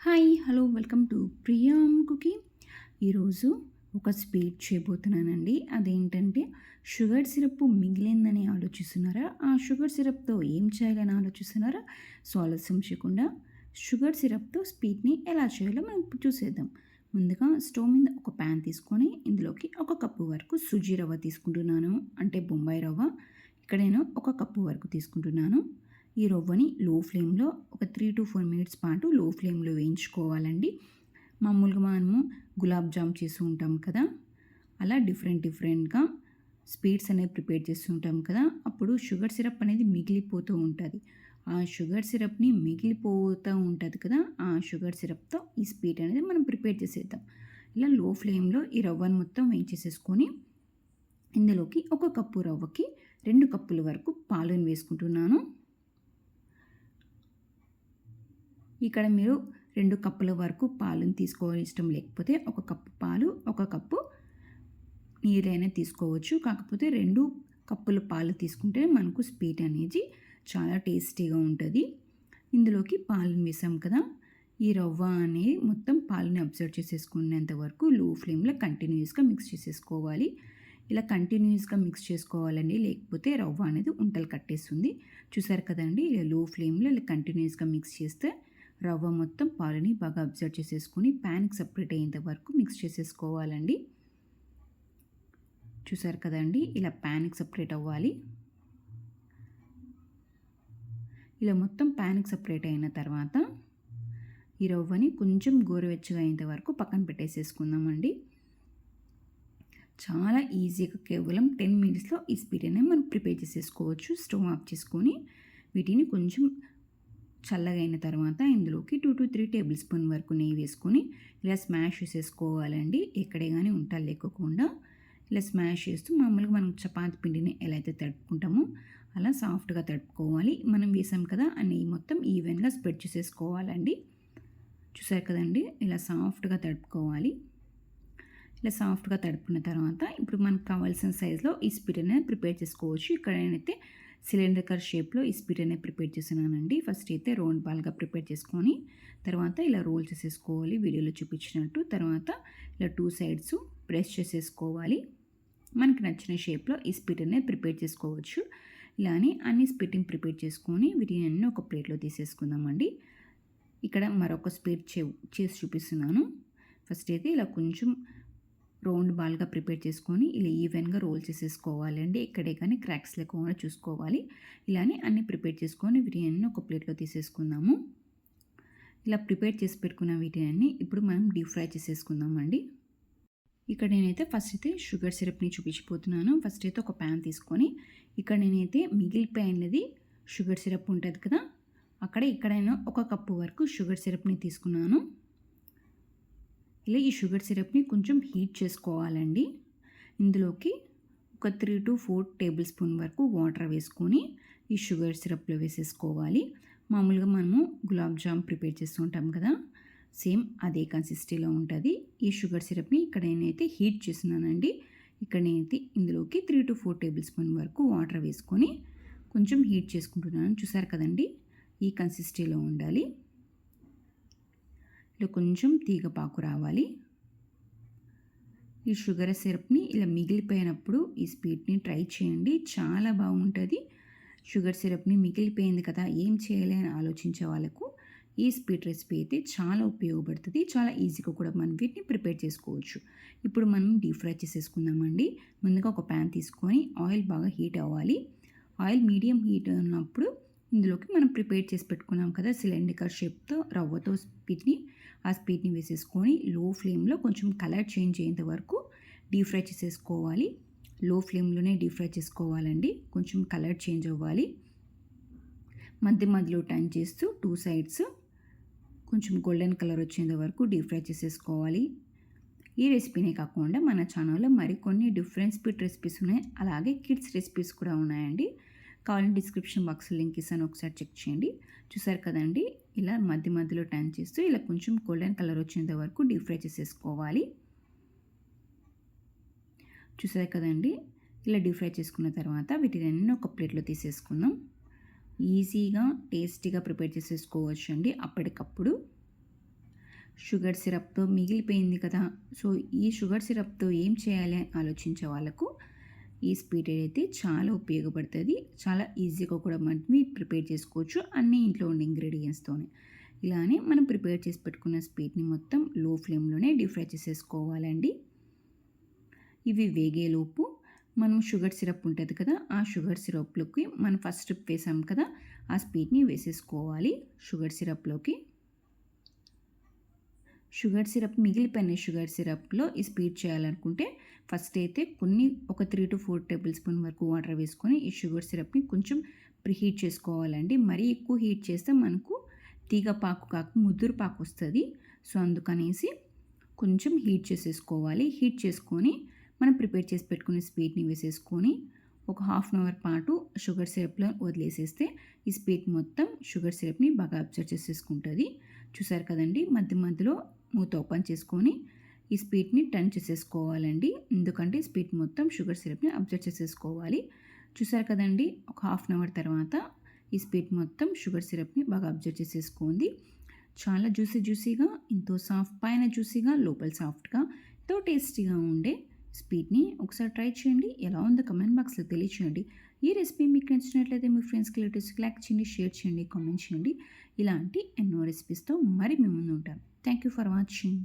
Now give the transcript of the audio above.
Hi hello welcome to Priyam cooking ఈరోజు ఒక sweet చేయబోతున్నానండి. అదేంటంటే షుగర్ సిరప్ మిగిలిందని ఆలోచిస్తున్నారా? ఆ షుగర్ సిరప్తో ఏం చేయాలని ఆలోచిస్తున్నారా? సో ఆలస్యం చేయకుండా షుగర్ సిరప్తో స్వీట్ని ఎలా చేయాలో మనం చూసేద్దాం. ముందుగా స్టవ్ మీద ఒక ప్యాన్ తీసుకొని ఇందులోకి ఒక కప్పు వరకు సుజీ రవ్వ తీసుకుంటున్నాను. అంటే బొంబాయి రవ్వ. ఇక్కడ నేను ఒక కప్పు వరకు తీసుకుంటున్నాను. ఈ రవ్వని లో ఫ్లేమ్లో ఒక త్రీ టు ఫోర్ మినిట్స్ పాటు లో ఫ్లేమ్లో వేయించుకోవాలండి. మామూలుగా మనము గులాబ్ జామ్ చేస్తూ ఉంటాం కదా అలా డిఫరెంట్ డిఫరెంట్గా స్వీట్స్ అనేవి ప్రిపేర్ చేస్తూ ఉంటాం కదా అప్పుడు షుగర్ సిరప్ అనేది మిగిలిపోతూ ఉంటుంది. ఆ షుగర్ సిరప్ని మిగిలిపోతూ ఉంటుంది కదా ఆ షుగర్ సిరప్తో ఈ స్వీట్ అనేది మనం ప్రిపేర్ చేసేద్దాం. ఇలా లో ఫ్లేమ్లో ఈ రవ్వను మొత్తం వేయించేసేసుకొని ఇందులోకి ఒక కప్పు రవ్వకి రెండు కప్పుల వరకు పాలను వేసుకుంటున్నాను. ఇక్కడ మీరు రెండు కప్పుల వరకు పాలను తీసుకోవడం ఇష్టం లేకపోతే ఒక కప్పు పాలు ఒక కప్పు నీరైనా తీసుకోవచ్చు. కాకపోతే రెండు కప్పుల పాలు తీసుకుంటే మనకు స్వీట్ అనేది చాలా టేస్టీగా ఉంటుంది. ఇందులోకి పాలను వేసాం కదా. ఈ రవ్వ అనేది మొత్తం పాలని అబ్జర్వ్ చేసేసుకునేంత వరకు లో ఫ్లేమ్లో కంటిన్యూస్గా మిక్స్ చేసేసుకోవాలి. ఇలా కంటిన్యూస్గా మిక్స్ చేసుకోవాలండి. లేకపోతే రవ్వ అనేది ఉంటలు కట్టేస్తుంది. చూసారు కదండి? ఇలా లో ఫ్లేమ్లో ఇలా కంటిన్యూస్గా మిక్స్ చేస్తే రవ్వ మొత్తం పాలని బాగా అబ్జర్వ్ చేసేసుకొని ప్యాన్కి సపరేట్ అయ్యేంత వరకు మిక్స్ చేసేసుకోవాలండి. చూసారు కదండి? ఇలా ప్యాన్కి సపరేట్ అవ్వాలి. ఇలా మొత్తం ప్యాన్కి సపరేట్ అయిన తర్వాత ఈ రవ్వని కొంచెం గోరువెచ్చగా అయ్యేంత వరకు పక్కన పెట్టేసేసుకుందామండి. చాలా ఈజీగా కేవలం టెన్ మినిట్స్లో ఈ స్పీడ్ అనేది మనం ప్రిపేర్ చేసేసుకోవచ్చు. స్టవ్ ఆఫ్ చేసుకొని వీటిని కొంచెం చల్లగైన తర్వాత ఇందులోకి two to three tablespoon వరకు నెయ్యి వేసుకొని ఇలా స్మాష్ చేసేసుకోవాలండి ఎక్కడే కానీ ఉంటా లేకోకుండా ఇలా స్మాష్ చేస్తూ మామూలుగా మనం చపాతి పిండిని ఎలా అయితే తడుపుకుంటామో అలా సాఫ్ట్గా తడుపుకోవాలి. మనం వేసాం కదా ఆ నెయ్యి మొత్తం ఈవెన్గా స్ప్రెడ్ చేసేసుకోవాలండి. చూసారు కదండి ఇలా సాఫ్ట్గా తడుపుకోవాలి. ఇలా సాఫ్ట్గా తడుపుకున్న తర్వాత ఇప్పుడు మనకు కావాల్సిన సైజులో ఈ స్పీడ్ అనేది ప్రిపేర్ చేసుకోవచ్చు. ఇక్కడ నేనైతే సిలిండర్ షేప్లో ఈ స్పీడ్ అనేది ప్రిపేర్ చేస్తున్నానండి. ఫస్ట్ అయితే రౌండ్ బాల్గా ప్రిపేర్ చేసుకొని తర్వాత ఇలా రోల్ చేసేసుకోవాలి వీడియోలో చూపించినట్టు. తర్వాత ఇలా టూ సైడ్స్ ప్రెస్ చేసేసుకోవాలి. మనకి నచ్చిన షేప్లో ఈ స్పీడ్ అనేది ప్రిపేర్ చేసుకోవచ్చు. ఇలానే అన్ని స్పీటింగ్ ప్రిపేర్ చేసుకొని వీటిని అన్నీ ఒక ప్లేట్లో తీసేసుకుందామండి. ఇక్కడ మరొక స్పీడ్ చే చేసి చూపిస్తున్నాను. ఫస్ట్ అయితే ఇలా కొంచెం రౌండ్ బాల్గా ప్రిపేర్ చేసుకొని ఇలా ఈవెన్గా రోల్ చేసేసుకోవాలండి ఇక్కడే కానీ క్రాక్స్ లేకుండా చూసుకోవాలి. ఇలానే అన్నీ ప్రిపేర్ చేసుకొని బిర్యానీని ఒక ప్లేట్లో తీసేసుకుందాము. ఇలా ప్రిపేర్ చేసి పెట్టుకున్న వీటిని ఇప్పుడు మనం డీప్ ఫ్రై చేసేసుకుందామండి ఇక్కడ నేనైతే ఫస్ట్ అయితే షుగర్ సిరప్ని చూపించిపోతున్నాను. ఫస్ట్ అయితే ఒక ప్యాన్ తీసుకొని ఇక్కడ నేనైతే మిగిలిపోయినది షుగర్ సిరప్ ఉంటుంది కదా అక్కడ ఇక్కడైనా ఒక కప్పు వరకు షుగర్ సిరప్ని తీసుకున్నాను. ఇలా ఈ షుగర్ సిరప్ని కొంచెం హీట్ చేసుకోవాలండి. ఇందులోకి ఒక three to four tablespoon వరకు వాటర్ వేసుకొని ఈ షుగర్ సిరప్లో వేసేసుకోవాలి. మామూలుగా మనము గులాబ్ జామ్ ప్రిపేర్ చేస్తుంటాం కదా సేమ్ అదే కన్సిస్టీలో ఉంటుంది. ఈ షుగర్ సిరప్ని ఇక్కడ నేనైతే హీట్ చేస్తున్నానండి. ఇక్కడ నేనైతే ఇందులోకి three to four tablespoon వరకు వాటర్ వేసుకొని కొంచెం హీట్ చేసుకుంటున్నాను. చూసారు కదండి ఈ కన్సిస్టీలో ఉండాలి. ఇలా కొంచెం తీగపాకు రావాలి. ఈ షుగర్ సిరప్ని ఇలా మిగిలిపోయినప్పుడు ఈ స్వీట్ని ట్రై చేయండి. చాలా బాగుంటుంది. షుగర్ సిరప్ని మిగిలిపోయింది కదా ఏం చేయాలి అని ఆలోచించే వాళ్ళకు ఈ స్వీట్ రెసిపీ అయితే చాలా ఉపయోగపడుతుంది. చాలా ఈజీగా కూడా మనం వీటిని ప్రిపేర్ చేసుకోవచ్చు. ఇప్పుడు మనం డీప్ ఫ్రై చేసేసుకుందామండి. ముందుగా ఒక ప్యాన్ తీసుకొని ఆయిల్ బాగా హీట్ అవ్వాలి. ఆయిల్ మీడియం హీట్ ఉన్నప్పుడు ఇందులోకి మనం ప్రిపేర్ చేసి పెట్టుకున్నాం కదా సిలిండికర్ షేప్తో రవ్వతో స్పీడ్ని ఆ స్పీడ్ని వేసేసుకొని లో ఫ్లేమ్లో కొంచెం కలర్ చేంజ్ అయ్యేంత వరకు డీప్ ఫ్రై చేసేసుకోవాలి. లో ఫ్లేమ్లోనే డీప్ ఫ్రై చేసుకోవాలండి. కొంచెం కలర్ చేంజ్ అవ్వాలి. మధ్య మధ్యలో టర్న్ చేస్తూ టూ సైడ్స్ కొంచెం గోల్డెన్ కలర్ వచ్చేంత వరకు డీప్ ఫ్రై చేసేసుకోవాలి. ఈ రెసిపీనే కాకుండా మన ఛానల్లో మరికొన్ని డిఫరెంట్ స్పీడ్ రెసిపీస్ ఉన్నాయి. అలాగే కిడ్స్ రెసిపీస్ కూడా ఉన్నాయండి. కావాలంటే డిస్క్రిప్షన్ బాక్స్ లింక్ ఇస్తాను ఒకసారి చెక్ చేయండి. చూసారు కదండి? ఇలా మధ్య మధ్యలో టర్న్ చేస్తూ ఇలా కొంచెం గోల్డెన్ కలర్ వచ్చేంత వరకు డీప్ ఫ్రై చేసేసుకోవాలి. చూసారు కదండి? ఇలా డీప్ ఫ్రై చేసుకున్న తర్వాత వీటిని ఒక ప్లేట్లో తీసేసుకుందాం. ఈజీగా టేస్టీగా ప్రిపేర్ చేసేసుకోవచ్చు అండి అప్పటికప్పుడు. షుగర్ సిరప్తో మిగిలిపోయింది కదా? సో ఈ షుగర్ సిరప్తో ఏం చేయాలి అని ఆలోచించే వాళ్ళకు ఈ స్వీట్ అయితే చాలా ఉపయోగపడుతుంది. చాలా ఈజీగా కూడా మనకి ప్రిపేర్ చేసుకోవచ్చు అన్ని ఇంట్లో ఉండే ఇంగ్రీడియంట్స్తోనే ఇలానే మనం ప్రిపేర్ చేసి పెట్టుకున్న స్వీట్ని మొత్తం లో ఫ్లేమ్లోనే డీప్ ఫ్రై చేసేసుకోవాలండి. ఇవి వేగేలోపు మనం షుగర్ సిరప్ ఉంటుంది కదా ఆ షుగర్ సిరప్లోకి మనం ఫస్ట్ స్ట్రిప్ వేసాం కదా ఆ స్వీట్ని వేసేసుకోవాలి షుగర్ సిరప్లోకి షుగర్ సిరప్ మిగిలిపోయిన షుగర్ సిరప్లో ఈ స్పీడ్ చేయాలనుకుంటే ఫస్ట్ అయితే కొన్ని ఒక three to four tablespoon వరకు వాటర్ వేసుకొని ఈ షుగర్ సిరప్ని కొంచెం ప్రిహీట్ చేసుకోవాలండి. మరీ ఎక్కువ హీట్ చేస్తే మనకు తీగ పాకు కాక ముద్దురు పాకు వస్తుంది. సో అందుకనేసి కొంచెం హీట్ చేసేసుకోవాలి. హీట్ చేసుకొని మనం ప్రిపేర్ చేసి పెట్టుకునే స్వీట్ని వేసేసుకొని ఒక హాఫ్ అన్ అవర్ పాటు షుగర్ సిరప్లో వదిలేసేస్తే ఈ స్వీట్ మొత్తం షుగర్ సిరప్ని బాగా అబ్జర్వ్ చేసేసుకుంటుంది. చూసారు కదండి? మధ్య మధ్యలో మూత ఓపెన్ చేసుకొని ఈ స్వీట్ని టర్న్ చేసేసుకోవాలండి. ఎందుకంటే స్వీట్ మొత్తం షుగర్ సిరప్ని అబ్జర్వ్ చేసేసుకోవాలి. చూసారు కదండి ఒక హాఫ్ అన్ అవర్ తర్వాత ఈ స్వీట్ మొత్తం షుగర్ సిరప్ని బాగా అబ్జర్వ్ చేసేసుకోండి. చాలా జ్యూసీ జ్యూసీగా ఎంతో సాఫ్ట్ పైన జ్యూసీగా లోపల సాఫ్ట్గా ఎంతో టేస్టీగా ఉండే స్పీడ్ని ఒకసారి ట్రై చేయండి. ఎలా ఉందో కమెంట్ బాక్స్లో తెలియచేయండి. ఈ రెసిపీ మీకు నచ్చినట్లయితే మీ ఫ్రెండ్స్కి రిలేటివ్స్కి లైక్ చేయండి షేర్ చేయండి కామెంట్ చేయండి. ఇలాంటి ఎన్నో రెసిపీస్తో మరి మేము ముందు ఉంటాం థ్యాంక్ యూ ఫర్ వాచింగ్.